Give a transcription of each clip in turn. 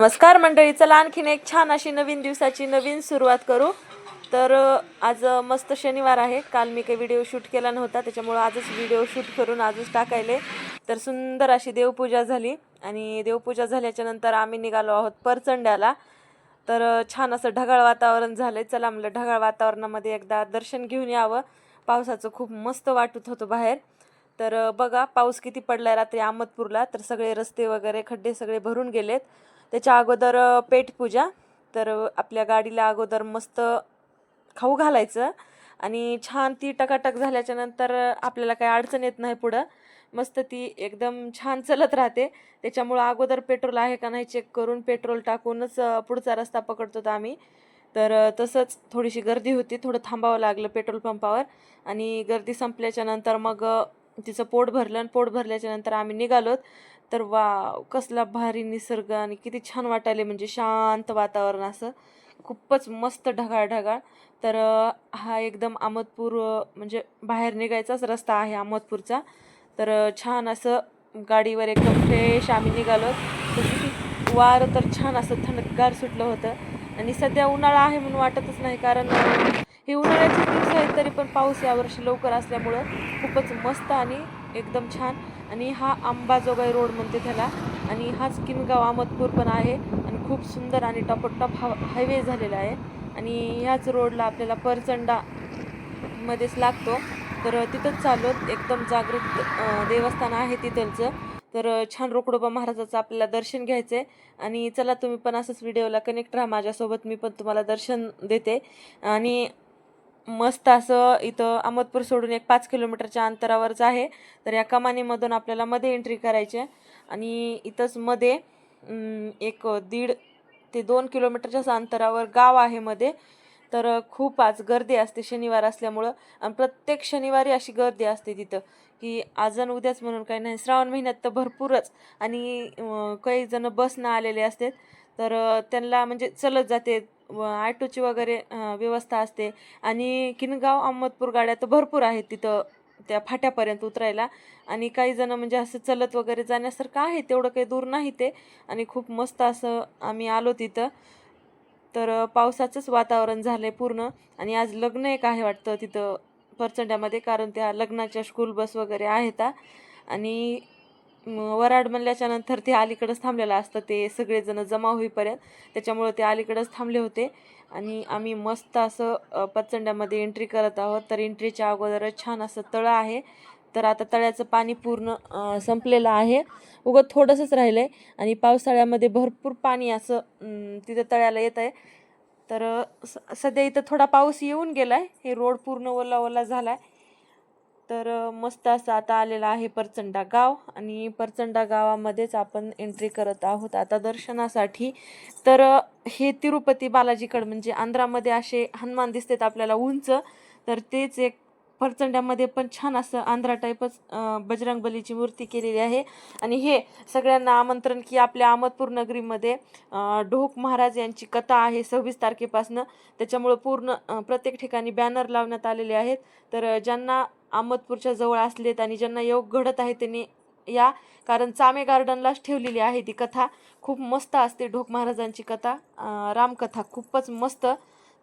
नमस्कार मंडळी चला आणखीन एक छान अशी नवीन दिवसाची नवीन सुरुवात करू. तर आज मस्त शनिवार आहे. काल मी काही व्हिडिओ शूट केला नव्हता त्याच्यामुळं आजच व्हिडिओ शूट करून आजच टाकायले. तर सुंदर अशी देवपूजा झाली आणि देवपूजा झाल्याच्यानंतर आम्ही निघालो आहोत परचंड्याला. तर छान असं ढगाळ वातावरण झालंय. चला म्हणलं ढगाळ वातावरणामध्ये एकदा दर्शन घेऊन यावं. पावसाचं खूप मस्त वाटत होतं बाहेर. तर बघा पाऊस किती पडलाय रात्री अहमदपूरला. तर सगळे रस्ते वगैरे खड्डे सगळे भरून गेलेत. त्याच्या अगोदर पेठपूजा तर आपल्या गाडीला अगोदर मस्त खाऊ घालायचं आणि छान ती टकाटक झाल्याच्यानंतर आपल्याला काही अडचण येत नाही पुढं. मस्त ती एकदम छान चलत राहते. त्याच्यामुळं अगोदर पेट्रोल आहे का नाही चेक करून पेट्रोल टाकूनच पुढचा रस्ता पकडतो आम्ही. तर तसंच थोडीशी गर्दी होती. थोडं थांबावं लागलं पेट्रोल पंपावर आणि गर्दी संपल्याच्या नंतर मग तिचं पोट भरलं आणि पोट भरल्याच्या नंतर आम्ही निघालोत. तर वा कसला भारी निसर्ग आणि किती छान वाटायले म्हणजे शांत वातावरण असं. खूपच मस्त ढगाळ ढगाळ तर हा एकदम अहमदपूर म्हणजे बाहेर निघायचाच रस्ता आहे अहमदपूरचा. तर छान असं गाडीवर एकदम फ्रेश आम्ही निघालो. तर किती वारं तर छान असं थंडगार सुटलं होतं. आणि सध्या उन्हाळा आहे म्हणून वाटतच नाही. कारण हे उन्हाळ्याचे दिवस आहेत तरी पण पाऊस यावर्षी लवकर असल्यामुळं खूपच मस्त आणि एकदम छान. आणि हा अंबाजोगाई रोड म्हणते त्याला आणि हाच किनगाव अहमदपूर पण आहे आणि खूप सुंदर आणि टपोटप हा हायवे झालेला आहे. आणि ह्याच रोडला आपल्याला परचंडामध्येच लागतो. तर तिथंच चालू एकदम जागृत देवस्थान आहे तिथलचं. तर छान रोकडोबा महाराजाचं आपल्याला दर्शन घ्यायचं आहे आणि चला तुम्ही पण असंच व्हिडिओला कनेक्ट राहा. माझ्यासोबत मी पण तुम्हाला दर्शन देते. आणि मस्त असं इथं अहमदपूर सोडून एक पाच किलोमीटरच्या अंतरावरच आहे. तर या कमानीमधून आपल्याला मध्ये एंट्री करायची आहे आणि इथंच मध्ये एक दीड ते दोन किलोमीटरच्याच अंतरावर गाव आहे मध्ये. तर खूप आज गर्दी असते शनिवार असल्यामुळं. आणि प्रत्येक शनिवारी अशी गर्दी असते तिथं की आज आणि उद्याच म्हणून काही नाही. श्रावण महिन्यात तर भरपूरच. आणि काही जण बसनं आलेले असतात. तर त्यांना म्हणजे चलत जाते. व ॲटोची वगैरे व्यवस्था असते. आणि किनगाव अहमदपूर गाड्या तर भरपूर आहेत तिथं त्या फाट्यापर्यंत उतरायला. आणि काही जण म्हणजे असं चलत वगैरे जाण्यासारखं आहे तेवढं काही दूर नाही ते. आणि खूप मस्त असं आम्ही आलो तिथं. तर पावसाचंच वातावरण झालं आहे पूर्ण. आणि आज लग्न एक आहे वाटतं तिथं परचंड्यामध्ये कारण त्या लग्नाच्या स्कूल बस वगैरे आहेत आणि वराड म्हणल्याच्या नंतर ते अलीकडंच थांबलेलं असतं. ते सगळेजण जमा होईपर्यंत त्याच्यामुळं ते अलीकडंच थांबले होते. आणि आम्ही मस्त असं पचंड्यामध्ये एंट्री करत आहोत. तर एंट्रीच्या अगोदरच छान असं तळं आहे. तर आता तळ्याचं पाणी पूर्ण संपलेलं आहे. उगं थोडंसंच राहिलं आहे आणि पावसाळ्यामध्ये भरपूर पाणी असं तिथं तळ्याला येत आहे तर स- सध्या इथं थोडा पाऊस येऊन गेला आहे हे रोड पूर्ण ओला ओला झाला आहे तर मस्त असं आता आलेलं आहे परचंडा गाव आणि परचंडा गावामध्येच आपण एंट्री करत आहोत आता दर्शनासाठी. तर हे तिरुपती बालाजीकडं म्हणजे आंध्रामध्ये असे हनुमान दिसतात आपल्याला उंच. तर तेच एक परचंड्यामध्ये पण छान असं आंध्रा टाईपच बजरंग बलीची मूर्ती केलेली आहे. आणि हे सगळ्यांना आमंत्रण की आपल्या अहमदपूर नगरीमध्ये ढोक महाराज यांची कथा आहे सव्वीस तारखेपासनं. त्याच्यामुळं पूर्ण प्रत्येक ठिकाणी बॅनर लावण्यात आलेले आहेत. तर ज्यांना अहमदपूरच्या जवळ असलेत आणि ज्यांना योग घडत आहे त्यांनी या कारण चामे गार्डनलाच ठेवलेली आहे. ती कथा खूप मस्त असते. ढोक महाराजांची कथा रामकथा खूपच मस्त.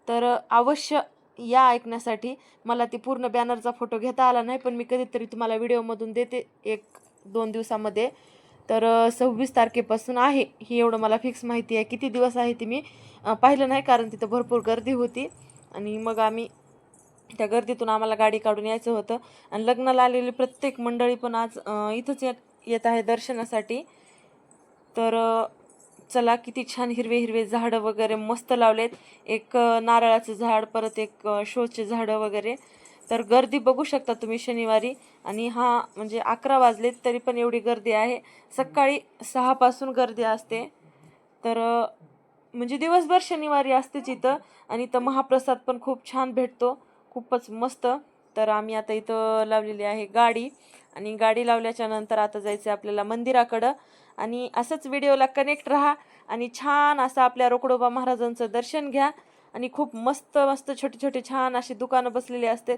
तर अवश्य या ऐकण्यासाठी मला ती पूर्ण बॅनरचा फोटो घेता आला नाही पण मी कधीतरी तुम्हाला व्हिडिओमधून देते एक दोन दिवसामध्ये. तर सव्वीस तारखेपासून आहे. ही एवढं मला फिक्स माहिती आहे. किती दिवस आहे ती मी पाहिलं नाही कारण तिथं भरपूर गर्दी होती. आणि मग आम्ही त्या गर्दीतून आम्हाला गाडी काढून यायचं होतं. आणि लग्नाला आलेली प्रत्येक मंडळी पण आज इथंच येत येत आहे दर्शनासाठी. तर चला किती छान हिरवे हिरवे झाडं वगैरे मस्त लावलेत. एक नारळाचं झाड परत एक शोचे झाडं वगैरे. तर गर्दी बघू शकता तुम्ही शनिवारी. आणि हा म्हणजे अकरा वाजलेत तरी पण एवढी गर्दी आहे. सकाळी सहापासून गर्दी असते. तर म्हणजे दिवसभर शनिवारी असतेच इथं. आणि इथं महाप्रसाद पण खूप छान भेटतो. खूपच मस्त. तर आम्ही आता इथं लावलेली आहे गाडी. आणि गाडी लावल्याच्या नंतर आता जायचं आहे आपल्याला मंदिराकडं. आणि असंच व्हिडिओला कनेक्ट राहा आणि छान असं आपल्या रोकडोबा महाराजांचं दर्शन घ्या. आणि खूप मस्त मस्त छोटे छोटे छान अशी दुकानं बसलेली असतात.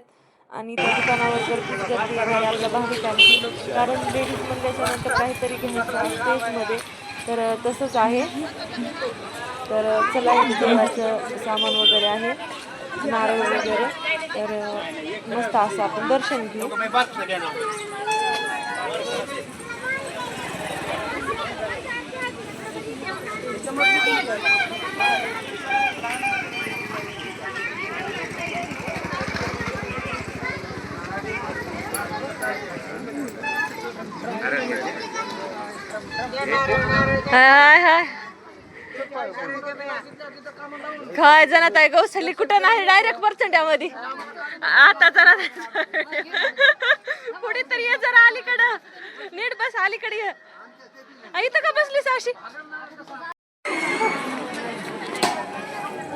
आणि त्या दुकानावर गर्दीच गर्दी आहे आपल्या भाविकांची. कारण लेडीज म्हणल्याच्यानंतर काहीतरी घ्यायचं स्टेजमध्ये. तर तसंच आहे. तर चला देवाचं सामान वगैरे आहे. नारळ वगैरे. तर मस्त असं आपण दर्शन घेऊ. हाय हाय. काय जणात आहे गौसली कुठं नाही डायरेक्ट पर्सेंट्यामध्ये आता जरा पुढे तरी ये जरा अलीकडं. नीट बस अलीकडे ये. आ, इथं का बसली साशी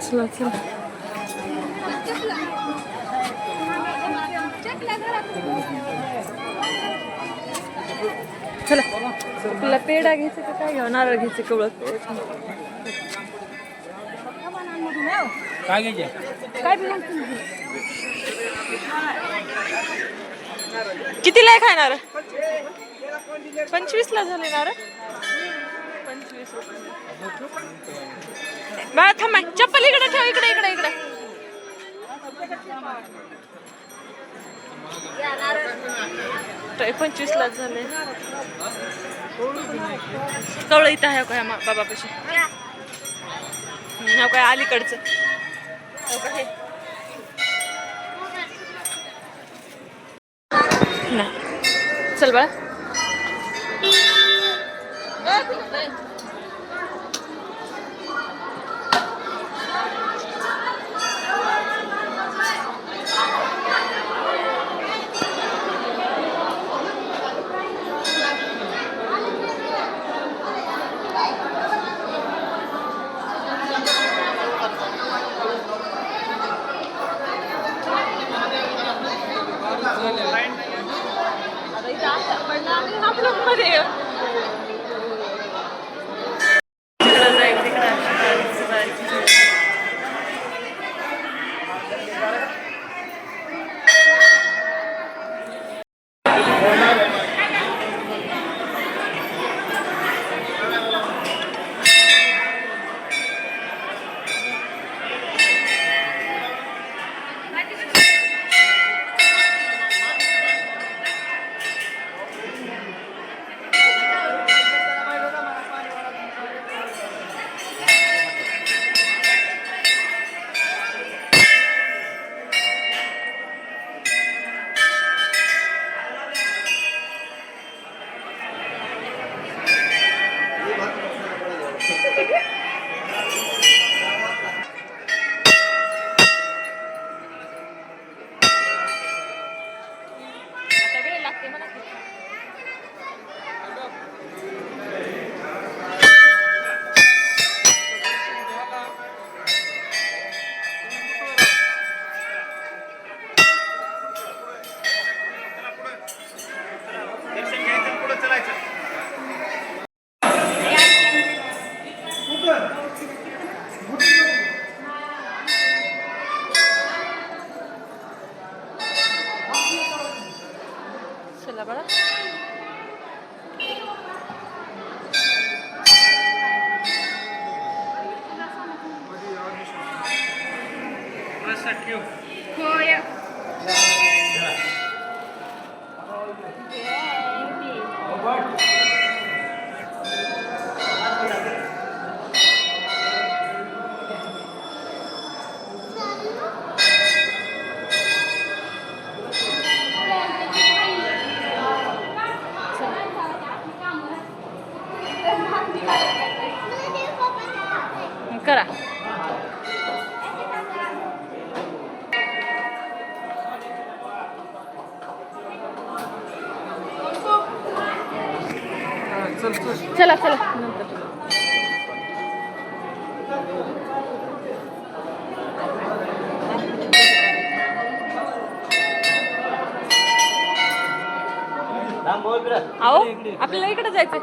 चला चला. चला. तुला पेढा घ्यायचं का काय? घेऊ नारळ घ्यायचं कवळत काय घ्यायचे? काय बी कितीला आहे खाणार? पंचवीस ला झाले नारळ पंचवीस बाळा थांबा चप्पल इकडे ठेव इकडे इकडे इकडे. पंचवीस ला झाले कवळ इथं आहे का बाबापाशी? ह्या काय? अलीकडचं. हो का हे? नाही. चल बाळा. मध्ये तिकडं करा चला चला. नंतर. अहो आपल्याला इकडे जायचंय.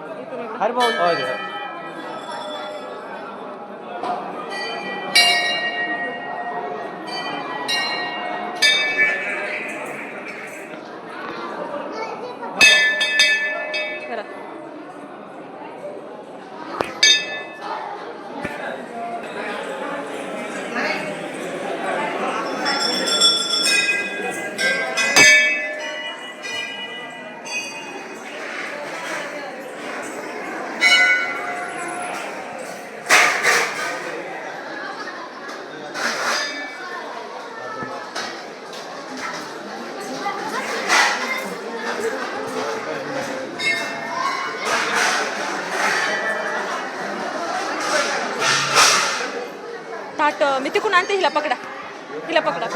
ताट मी तिकून आणते हिला पकडा. हिला पकडा.